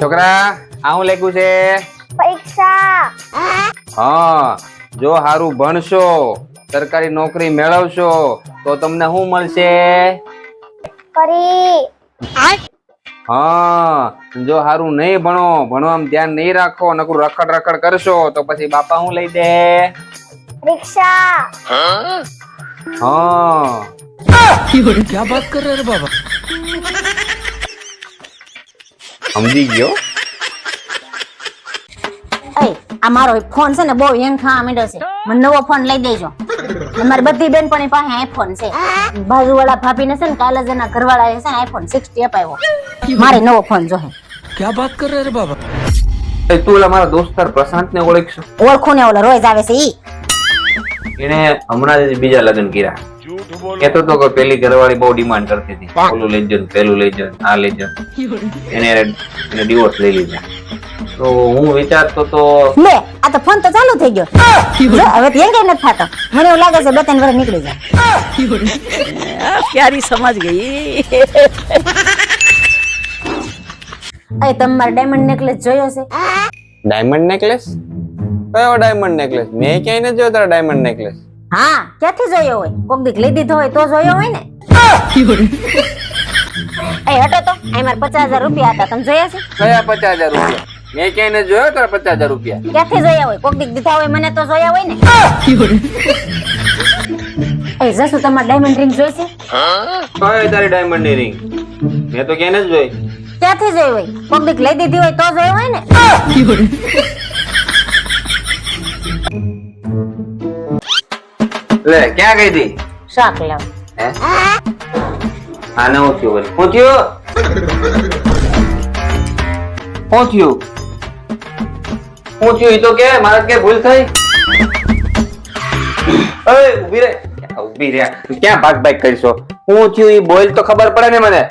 છોકરા, આવું લખ્યું છે? પરીક્ષા હા, જો સારું ભણશો, સરકારી નોકરી મેળવશો, તો તમને શું મળશે? કરી. હા જો હારું નહીં ભણો ભણવામાં ધ્યાન નહીં રાખો નકરું રખડ રખડ કરશો તો પછી બાપા હું લઈ દે? રિક્ષા. હા. ક્યાં વાત કર રે બાબા સમજી ગયો? આ મારો ફોન છે ને બહુ હેંગ થવા માંડ્યો છે. મને નવો ફોન લઈ દેજો. અમારી બધી બેનપણી પાસે આઈફોન છે. બાજુવાળા ભાભીને છે ને કાલે જ એના ઘરવાળાએ છે આઈફોન 60 અપાવ્યો મારે નવો ફોન જોહે ક્યાં વાત કર રે બાબા? તું ઓલા મારા દોસ્તાર પ્રશાંત ને ઓળખશો? ઓળખું ને ઓલા રોજ આવે છે ઈ. એને હમણાં જ બીજા લગ્ન કર્યા. કેતો તો કે પેલી ઘરવાળી બહુ ડિમાન્ડ કરતી હતી. ઓલું લેજન પેલું લેજન આ લેજન એને એને ડિવોર્સ લઈ લીધા. તો હું વિચારતો તો લે આ તો ફોન તો ચાલુ થઈ ગયો. હવે ત્યાં કઈ નથી થતો. મને એવું લાગે છે બે ત્રણ વર્ષ નીકળી જાય. પ્યારી સમજ ગઈ. એ તમારો ડાયમંડ નેકલેસ જોયો છે? ડાયમંડ નેકલેસ કયો ડાયમંડ નેકલેસ મેં ક્યાંય નથી જોયો તારો ડાયમંડ નેકલેસ હા ક્યાંથી જોયો હોય? કોક દીક લઈ દીધો હોય તો જોયો હોય ને? એ હટો તો. આઈ પચાસ હજાર રૂપિયા હતા. તમે જોયા છે? કયા હજાર રૂપિયા? મેં ક્યાંય નથી જોયો તારા પચાસ હજાર રૂપિયા? ક્યાંથી જોયા હોય? કોક દીક દીધા હોય મને તો જોયા હોય ને. એ જસુ તમારે ડાયમંડ રિંગ જોઈશે કઈ તારી ડાયમંડની રિંગ મેં તો ક્યાંય નથી જોઈ. ક્યાંથી જોઈ હોય? કોક દીક લઈ દીધી હોય તો જોઈ હોય ને? લે ક્યાં ગઈ હતી? શાક હા હે? આ નવું થયું વળી. શું શું થયું એ તો કે મારા કે ભૂલ થઈ? અરે ઊભી રે ઊભી રે ક્યાં ભાગ ભાગ કરશો? હું થયું એ બોલ તો ખબર પડે ને મને.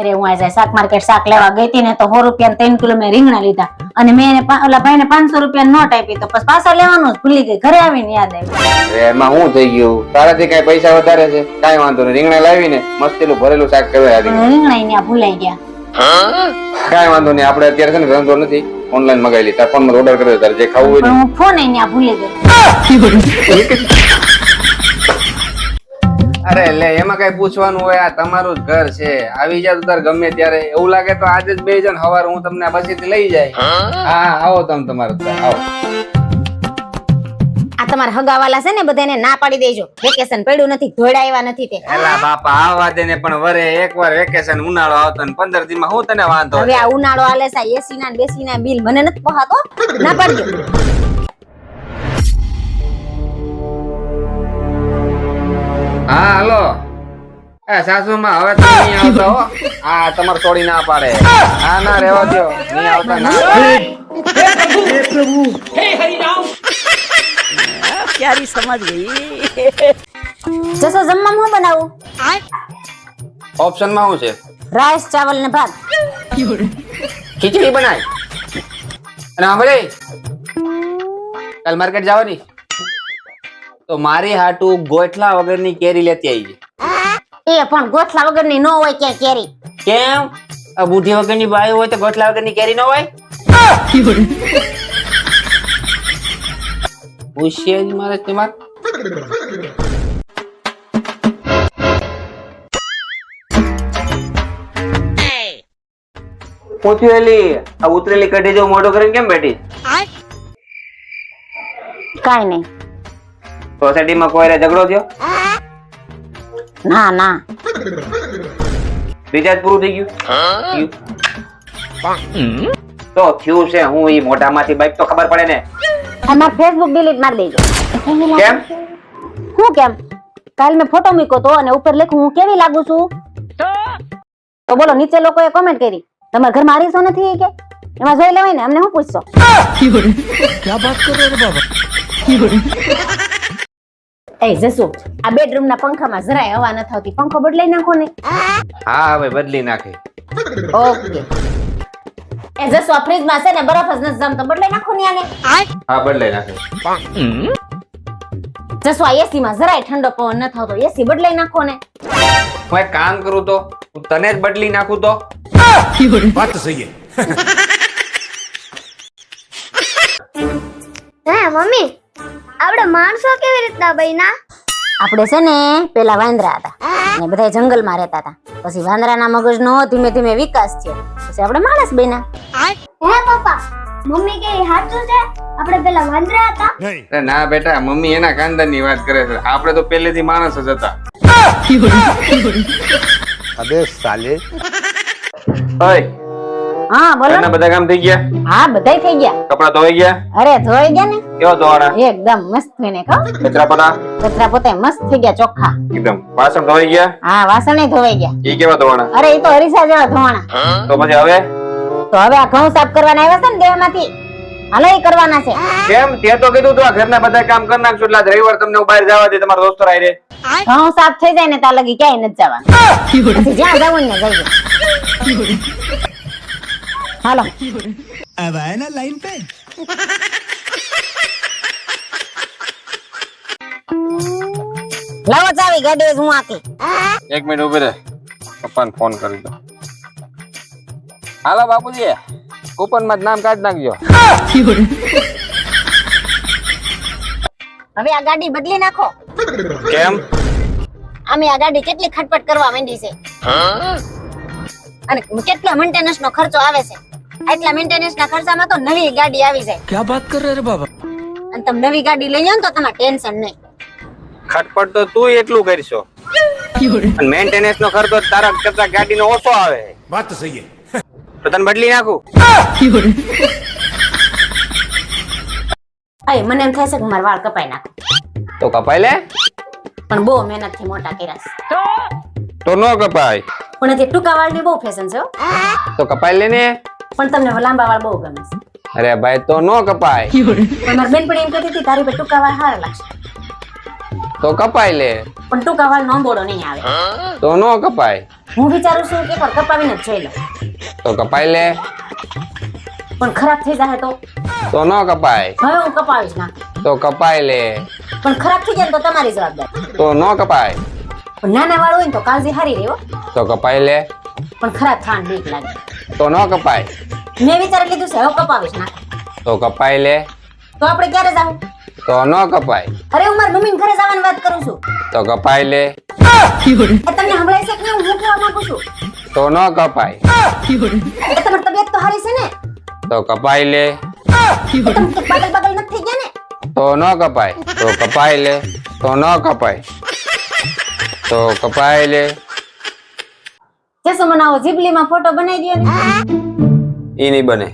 અરે હું આજે શાક માર્કેટ શાક લેવા ગઈ હતી ને તો સો રૂપિયા ત્રણ કિલો મેં રીંગણા લીધા. અને મેં એને ઓલા ભાઈને પાંચસો રૂપિયા નોટ આપી તો પછી પાછા લેવાનું ભૂલી ગઈ. ઘરે આવીને યાદ આવ્યું એમાં હું થઈ ગયું? તારાથી કઈ પૈસા વધારે છે? કઈ વાંધો નહીં. રીંગણા લાવીને મસ્તીનું ભરેલું શાક કરવા રીંગણા અહીંયા ભૂલાઈ ગયા. કઈ વાંધો નહીં. આપણે અત્યારે છે ને ધંધો નથી. ઓનલાઈન મગાવી લી તાર ફોનમાં ઓર્ડર કર્યો તારે જે ખાવું હોય હું ફોન અહીંયા ભૂલી ગઈ. અરે લે એમાં કઈ પૂછવાનું હોય? આ તમારું જ ઘર છે. આવી જા તું તાર ગમે ત્યારે. એવું લાગે તો આજે જ બે જણ હવાર હું તમને આ બસેથી લઈ જાય. હા? આવો તમે તમારું આવો. તમારા હગાવાલા છે ને બધાને ના પાડી દેજો. વેકેશન પડ્યું નથી ધોડા આવ્યા નથી તે. એલા બાપા આવા દે ને પણ વરે એકવાર વેકેશન ઉનાળો આવતો ને પંદર દી માં હું તને વાંધો હવે આ ઉનાળો આલે સા એસી ના બેસી ના બિલ મને નથી પહાતો. ના પાડજો. હા હાલો. એ સાસુમાં હવે તો નહીં આવતા હો. હા તમારે છોડી ના પાડે. હા ના રહેવા દો નહીં આવતા ના ક્યારી સમજ ગઈ. જસો જમવામાં હું બનાવું? ઓપ્શનમાં શું છે? રાઈસ ચાવલ ને ભાત. ખીચડી બનાય. અને સાંભળે કાલ માર્કેટ જવાની? તો મારી હાટુ ગોઠલા વગરની કેરી લેતી આવી એ પણ ગોઠલા વગરની નો હોય ક્યાં કેરી. કેમ? આ બુઢી વગરની બાઈ હોય તો ગોઠલા વગરની કેરી ન હોય? જ મારે તમાર એલી આ ઉતરેલી કઢી જો મોઢું કરીને કેમ બેઠી? કાઈ નહીં. સોસાયટીમાં કોઈ ઝઘડો થયો? ના ના. રિચાર્જ પૂરું થઈ ગયું? તો થયું છે હું એ મોઢામાંથી બાઈક તો ખબર પડે ને. અમાર ફેસબુક ડિલીટ મારી દેજો. કેમ? હું કેમ? કાલ મેં ફોટો મૂક્યો તો અને ઉપર લખ્યું હું કેવી લાગુ છું? તો? બોલો નીચે લોકોએ કોમેન્ટ કરી. તમારા ઘરમાં આરીસો નથી કે? એમાં જોઈ લેવાય ને અમને હું પૂછશો? એ જસુ આ બેડરૂમ પંખામાં જરાય હવા ન થતી. પંખો બદલાઈ નાખો ને. હા બદલી ઓકે એ અ આ માં છે ને બરફ જ નથી જમતો બદલાઈ નાખો ને આને હા બદલાઈ નાખો. જસો આ એસી માં જરાય ઠંડો પવન નથી આવતો એસી બદલાઈ નાખો ને હું એક કામ કરું તો હું તને જ બદલી નાખું તો. હે. મમ્મી. આપણે માણસો કેવી રીતના બન્યા? આપણે છે ને પેલા વાંદરા હતા. ને બધા જંગલમાં રહેતા હતા. પછી વાંદરાના મગજનો ધીમે ધીમે વિકાસ થયો. પછી આપણે માણસ બન્યા. હે પપ્પા મમ્મી કે સાચું છે? આપણે પેલા વાંદરા હતા. અરે ના બેટા મમ્મી એના ખાનદાનની વાત કરે છે. આપણે તો પહેલેથી માણસ જ હતા. અબે સાલે ઓય હા બોલો ઘરના બધા કામ થઈ ગયા? હા બધાય થઈ ગયા. કપડા ધોઈ ગયા? અરે ધોઈ ગયા ને? કેવો ધોવાના? એકદમ મસ્ત થઈને કહો કચરા પોતા? કચરા પોતે મસ્ત થઈ ગયા ચોખ્ખા. એકદમ. વાસણ ધોઈ ગયા? હા વાસણ ધોવાઈ ગયા. એ કેવા ધોવાના? અરે એ તો હરીસા જેવા ધોવાના. તો પછી હવે? તો હવે આ ઘઉં સાફ કરવાના આવ્યા છે ને દેવામાંથી? હાલો એ કરવાના છે. કેમ? તે તો કીધું તો આ ઘરના બધા કામ કરી નાખજો એટલે રવિવાર તમને બહાર જવા દે તમારા દોસ્તો રાય રે ઘઉં સાફ થઈ જાય ને ત્યાં લગી ક્યાંય નથી જવાનું. જ્યાં જવું ને જઈએ હાલો अब आए ना लाइन पे લાવો ચાવી ગાડી હું આકી એક મિનિટ ઉભી રહે પપ્પાને ફોન કરી દો હાલો બાપુજી કૂપન માં નામ કાઢી નાખજો હવે આ ગાડી બદલી નાખો કેમ અમે આ ગાડી કેટલી ખટપટ કરવા માંડી છે અને કેટલો મેન્ટેનન્સ નો ખર્ચો આવે છે આટલા મેન્ટેનન્સ ના ખર્ચામાં તો નવી ગાડી આવી જાય. ક્યાં વાત કર રે બાબા? અને તમે નવી ગાડી લઈ જાવ તો તમારે ટેન્શન નહીં. ખટપટ તો તું એટલું કરશો. મેન્ટેનન્સ નો ખર્ચો તારા કરતા ગાડી નો ઓછો આવે. વાત તો સહી તો તને બદલી નાખું? અય મને એમ થાય છે કે મારા વાળ કપાઈ નાખ. તો કપાઈ લે. પણ બહુ મહેનતથી મોટા કર્યા તો નો કપાય. પણ જે ટૂંકા વાળની બહુ ફેશન છે તો કપાઈ લેને પણ તમને લાંબા વાળ બહુ ગમે છે. અરે ભાઈ તો નો કપાય. પણ બેન પણ એમ કહેતી હતી તારી પર ટૂંકા વાળ હારા લાગશે. તો કપાય લે. પણ ટૂંકા વાળ નોંબોડો નહીં આવે. તો નો કપાય. હું વિચારું છું કે એકવાર કપાવીને જ જોઈ લો તો કપાય લે. પણ ખરાબ થઈ જાય તો? તો નો કપાય. હવે હું કપાવીશ ના. તો કપાય લે. પણ ખરાબ થઈ જાય તો તમારી જવાબદારી. તો નો કપાય. પણ નાના વાળ હોય ને તો કાળજી હારી રહ્યો તો કપાય લે. પણ ખરાબ થાન બીક લાગે. તો નો કપાય. મેં વિચારી લીધું છે હવે કપાવીશ ના. તો કપાય લે. તો આપણે ક્યારે જાવ તો નો કપાય. અરે હું મારી મમ્મી ઘરે જવાની વાત કરું છું. તો કપાય લે. તમને સંભળાય છે કે હું કહેવા માંગુ છું? તો નો કપાય. તમારી તબિયત તો હારી છે ને? તો કપાય લે. તમે પાગલ પાગલ નથી ગયા ને? તો નો કપાય. તો કપાય લે. તો નો કપાય. તો કપાય લે. જેસો આવો જીબલીમાં ફોટો બનાવી દો ને. એ નહીં બને.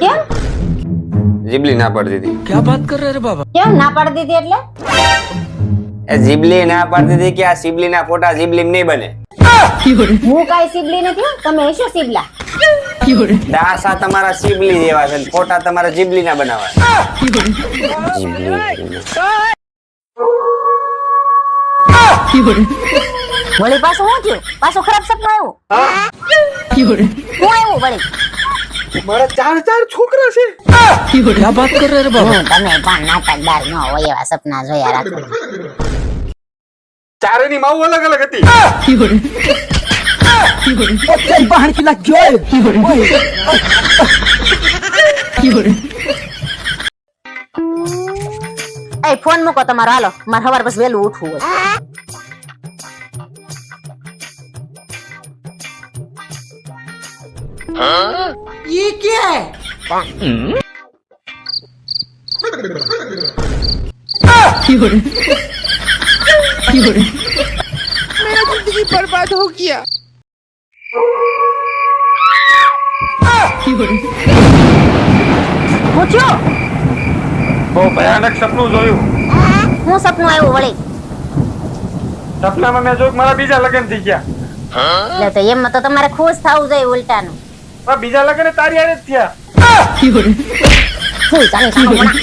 કેમ? જીબલી ના પાડતી હતી ક્યાં વાત કર રહે બાબા? કેમ ના પાડતી હતી એટલે? એ જીબલી ના પાડતી હતી કે આ સિબલી ના ફોટા જીબલી નહીં બને. હું કાઈ સિબલી નથી તમે હશો સિબલા દાસા તમારા સિબલી જેવા છે ફોટા તમારા જીબલી ના બનાવા વળી પાછું શું થયું? પાછું ખરાબ સપનું આવ્યું? શું આવ્યું વળી? મારા ચાર ચાર છોકરા છે. ક્યાં વાત કર રે બાબા. તમે પણ નાટકદાર ન હોય એવા સપના જોયા રાખો. ચારેની માવ અલગ અલગ હતી. બહાર કિલા એ ફોન મૂકો તમારો હાલો. મારે સવાર પછી વહેલું ઉઠવું હોય. Huh? પૂછ્યો? બહુ ભયાનક સપનું જોયું. હું સપનું આવ્યું વળી? સપનામાં મેં જોયું કે મારા બીજા લગ્ન થઈ ગયા. એટલે તો એમાં તો તમારે ખુશ થવું જોઈએ ઉલટાનું. પણ બીજા લગન તારી હારે જ થયા ચાલે સામે મોણા.